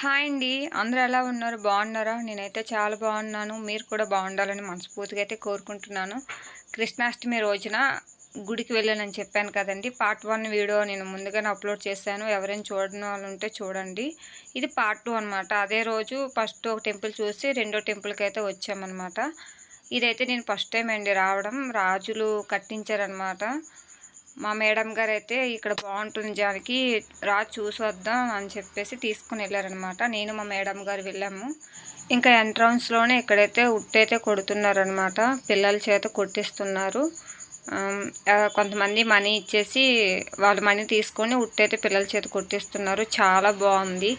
Hi అండి. అందరూ ఎలా ఉన్నారు? బాగున్నారా? నేనైతే చాలా బాగున్నాను. మీరు కూడా బాగుండాలని మనస్ఫూర్తిగా అయితే కోరుకుంటున్నాను. కృష్ణాష్టమి రోజున గుడికి వెళ్ళానని చెప్పాను కదండి. పార్ట్ వన్ వీడియో నేను ముందుగానే అప్లోడ్ చేశాను. ఎవరైనా చూడని వాళ్ళు ఉంటే చూడండి. ఇది పార్ట్ టూ అనమాట అదే రోజు ఫస్ట్ ఒక టెంపుల్ చూసి రెండో టెంపుల్కి అయితే వచ్చామన్నమాట. ఇదైతే నేను ఫస్ట్ టైం అండి రావడం. రాజులు కట్టించారనమాట మా మేడం గారు అయితే ఇక్కడ బాగుంటుంది జానికి రా చూసి వద్దాం అని చెప్పేసి తీసుకుని వెళ్ళారనమాట నేను మా మేడం గారు వెళ్ళాము. ఇంకా ఎంట్రన్స్లోనే ఇక్కడైతే ఉట్టయితే కొడుతున్నారనమాట పిల్లల చేత కొట్టిస్తున్నారు. కొంతమంది మనీ ఇచ్చేసి వాళ్ళ మనీ తీసుకొని ఉట్టయితే పిల్లల చేతి కొట్టిస్తున్నారు. చాలా బాగుంది.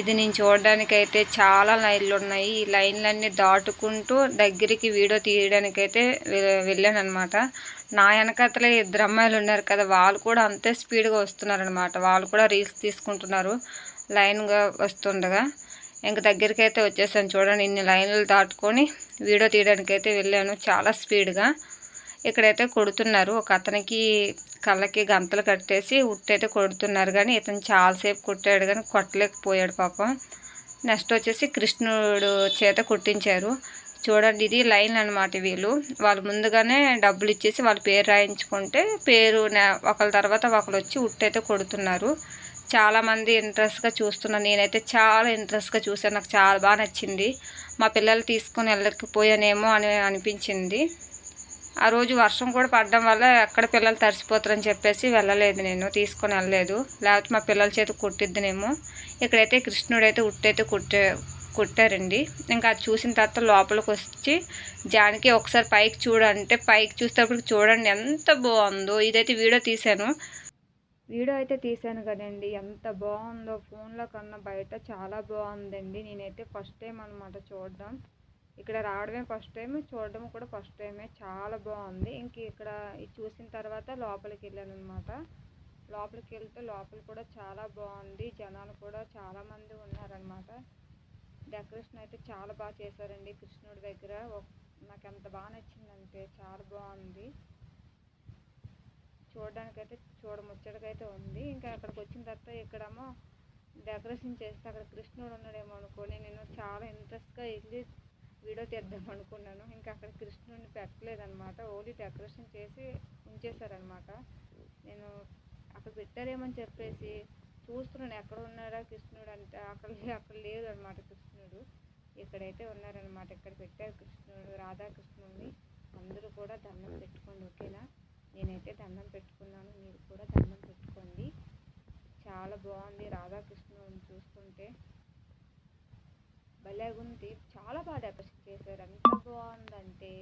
ఇది నేను చూడడానికైతే చాలా లైన్లు ఉన్నాయి. ఈ లైన్లన్నీ దాటుకుంటూ దగ్గరికి వీడియో తీయడానికైతే వెళ్ళాను అనమాట నా వెనకతలే ఇద్దరు అమ్మాయిలు ఉన్నారు కదా వాళ్ళు కూడా అంతే స్పీడ్గా వస్తున్నారనమాట వాళ్ళు కూడా రీల్స్ తీసుకుంటున్నారు. లైన్గా వస్తుండగా. ఇంక దగ్గరికి అయితే వచ్చేసాను చూడండి. ఇన్ని లైన్లు దాటుకొని వీడియో తీయడానికైతే వెళ్ళాను. చాలా స్పీడ్గా. ఇక్కడైతే కొడుతున్నారు. ఒక అతనికి కళ్ళకి గంతలు కట్టేసి ఉట్టయితే కొడుతున్నారు కానీ ఇతను చాలాసేపు కొట్టాడు కానీ కొట్టలేకపోయాడు పాపం. నెక్స్ట్ వచ్చేసి కృష్ణుడు చేత కుట్టించారు. చూడండి ఇది లైన్ అనమాట వీళ్ళు. వాళ్ళు ముందుగానే డబ్బులు ఇచ్చేసి వాళ్ళ పేరు రాయించుకుంటే పేరు ఒకళ్ళ తర్వాత ఒకళ్ళు వచ్చి ఉట్టయితే కొడుతున్నారు. చాలామంది ఇంట్రెస్ట్గా చూస్తున్నారు. నేనైతే చాలా ఇంట్రెస్ట్గా చూసాను నాకు చాలా బాగా నచ్చింది. మా పిల్లలు తీసుకొని వెళ్ళకపోయానేమో అని అనిపించింది. ఆ రోజు వర్షం కూడా పడడం వల్ల ఎక్కడ పిల్లలు తడిసిపోతారని చెప్పేసి వెళ్ళలేదు నేను తీసుకొని వెళ్ళలేదు. లేకపోతే మా పిల్లల చేతి కుట్టిద్దినేమో ఇక్కడైతే కృష్ణుడైతే ఉట్టయితే కుట్టే కుట్టారండి. ఇంకా అది చూసిన తర్వాత లోపలికి వచ్చి జానికి ఒకసారి పైకి చూడంటే పైకి చూసేటప్పుడు చూడండి ఎంత బాగుందో. ఇదైతే వీడియో తీశాను. వీడియో అయితే తీశాను కదండి. ఎంత బాగుందో. ఫోన్లో కన్నా బయట చాలా బాగుందండి. నేనైతే ఫస్ట్ టైం అనమాట చూడడం. ఇక్కడ రావడమే ఫస్ట్ టైం చూడడం కూడా ఫస్ట్ టైమే. చాలా బాగుంది. ఇంక ఇక్కడ చూసిన తర్వాత లోపలికి వెళ్ళాను అనమాట లోపలికి వెళ్తే లోపల కూడా చాలా బాగుంది. జనాలు కూడా చాలామంది ఉన్నారనమాట డెకరేషన్ అయితే చాలా బాగా చేశారండి కృష్ణుడి దగ్గర. నాకు ఎంత బాగా నచ్చిందంటే చాలా బాగుంది. చూడడానికైతే చూడముచ్చటకైతే ఉంది. ఇంకా అక్కడికి వచ్చిన తర్వాత ఇక్కడేమో డెకరేషన్ చేస్తే అక్కడ కృష్ణుడు ఉన్నాడేమో అనుకోని నేను చాలా ఇంట్రెస్ట్గా వెళ్ళి వీడియో తీద్దాం అనుకున్నాను. ఇంకా అక్కడ కృష్ణుడిని పెట్టలేదనమాట ఓన్లీ డెకరేషన్ చేసి ఉంచేశారనమాట నేను అక్కడ పెట్టారేమని చెప్పేసి చూస్తున్నాను. ఎక్కడ ఉన్నాడా కృష్ణుడు అంటే అక్కడ అక్కడ లేదు అనమాట కృష్ణుడు. ఇక్కడైతే ఉన్నారనమాట ఇక్కడ పెట్టారు కృష్ణుడు రాధాకృష్ణుడిని. అందరూ కూడా దండం పెట్టుకోండి ఓకేనా? నేనైతే దండం పెట్టుకున్నాను మీరు కూడా దండం పెట్టుకోండి చాలా బాగుంది రాధాకృష్ణుడిని చూస్తుంటే భలేగుంది. చాలా బాగా డెకరేషన్ చేశారు. ఎంత బాగుందంటే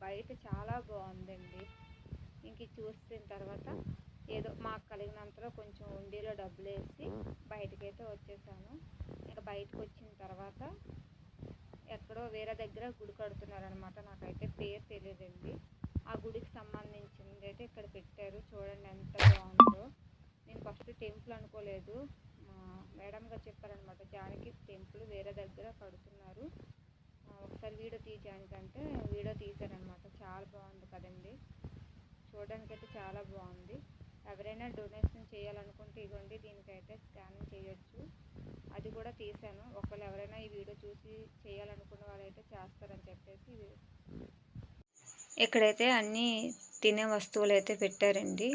బయట చాలా బాగుందండి. ఇంక చూసిన తర్వాత ఏదో మాకు కలిగినంతలో కొంచెం ఉండిలో డబ్బులు వేసి బయటకైతే వచ్చేసాను. ఇంకా బయటకు వచ్చిన తర్వాత ఎక్కడో వేరే దగ్గర గుడి కడుతున్నారనమాట నాకైతే పేరు తెలియదండి ఆ గుడికి సంబంధించింది అయితే ఇక్కడ పెట్టారు. చూడండి ఎంత బాగుందో. నేను ఫస్ట్ టెంపుల్ అనుకోలేదు. మేడం గారు చెప్పారనమాట జానకి టెంపుల్ వేరే దగ్గర కడుతున్నారు. ఒకసారి వీడియో తీయడానికంటే వీడియో తీశారనమాట చాలా బాగుంది కదండి. చూడడానికైతే చాలా బాగుంది. ఎవరైనా డొనేషన్ చేయాలనుకుంటే ఇవ్వండి దీనికైతే స్కానింగ్ చేయొచ్చు. అది కూడా తీశాను. ఒకవేళ ఎవరైనా ఈ వీడియో చూసి చేయాలనుకున్న వాళ్ళైతే చేస్తారని చెప్పేసి ఇక్కడైతే అన్నీ తినే వస్తువులు అయితే పెట్టారండి.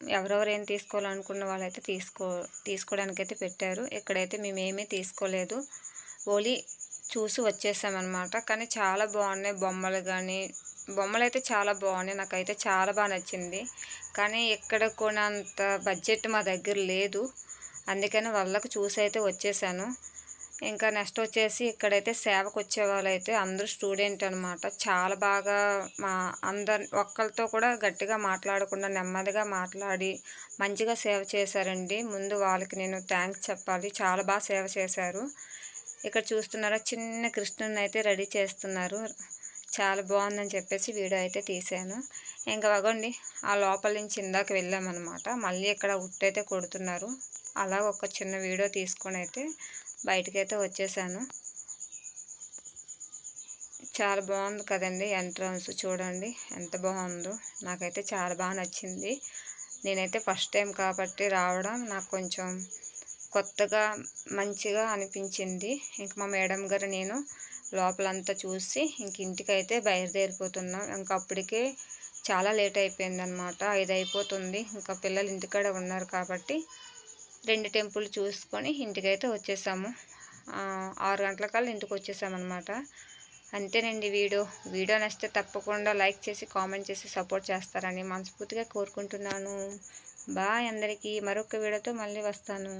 ఎవరెవరు ఏం తీసుకోవాలనుకున్న వాళ్ళైతే తీసుకో తీసుకోవడానికి అయితే పెట్టారు. ఇక్కడైతే మేము ఏమీ తీసుకోలేదు. ఓలీ చూసి వచ్చేసామన్నమాట. కానీ చాలా బాగున్నాయి బొమ్మలు కానీ బొమ్మలు అయితే చాలా బాగున్నాయి. నాకైతే చాలా బాగా నచ్చింది. కానీ ఇక్కడ కొనంత బడ్జెట్ మా దగ్గర లేదు. అందుకని వాళ్ళకు చూసి అయితే వచ్చేసాను. ఇంకా నెక్స్ట్ వచ్చేసి ఇక్కడైతే సేవకు వచ్చే వాళ్ళైతే అందరూ స్టూడెంట్ అనమాట చాలా బాగా మా అందరి ఒక్కరితో కూడా గట్టిగా మాట్లాడకుండా నెమ్మదిగా మాట్లాడి మంచిగా సేవ చేశారండి. ముందు వాళ్ళకి నేను థ్యాంక్స్ చెప్పాలి. చాలా బాగా సేవ చేశారు. ఇక్కడ చూస్తున్నారా చిన్న కృష్ణుని అయితే రెడీ చేస్తున్నారు. చాలా బాగుందని చెప్పేసి వీడియో అయితే తీసాను ఇంకా వగండి ఆ లోపల నుంచి ఇందాక వెళ్ళామన్నమాట. మళ్ళీ ఇక్కడ ఉట్టయితే కొడుతున్నారు. అలా ఒక చిన్న వీడియో తీసుకొని అయితే బయటకైతే వచ్చేసాను. చాలా బాగుంది కదండి ఎంట్రన్స్ చూడండి ఎంత బాగుందో. నాకైతే చాలా బాగా నచ్చింది. నేనైతే ఫస్ట్ టైం కాబట్టి రావడం నాకు కొంచెం కొత్తగా మంచిగా అనిపించింది. ఇంక మా మేడం గారు నేను లోపలంతా చూసి ఇంక ఇంటికైతే బయలుదేరిపోతున్నాం. ఇంక అప్పటికే చాలా లేట్ అయిపోయింది అనమాట ఐదు అయిపోతుంది ఇంకా పిల్లలు ఇంటికాడ ఉన్నారు కాబట్టి రెండు టెంపుల్ చూసుకొని ఇంటికైతే వచ్చేసాము. ఆరు గంటల గంటలకల్లా ఇంటికి వచ్చేసామన్నమాట. అంతేనండి వీడియో. వీడియో నచ్చితే తప్పకుండా లైక్ చేసి కామెంట్ చేసి సపోర్ట్ చేస్తారని మనస్ఫూర్తిగా కోరుకుంటున్నాను. బాయ్ అందరికీ. మరొక వీడియోతో మళ్ళీ వస్తాను.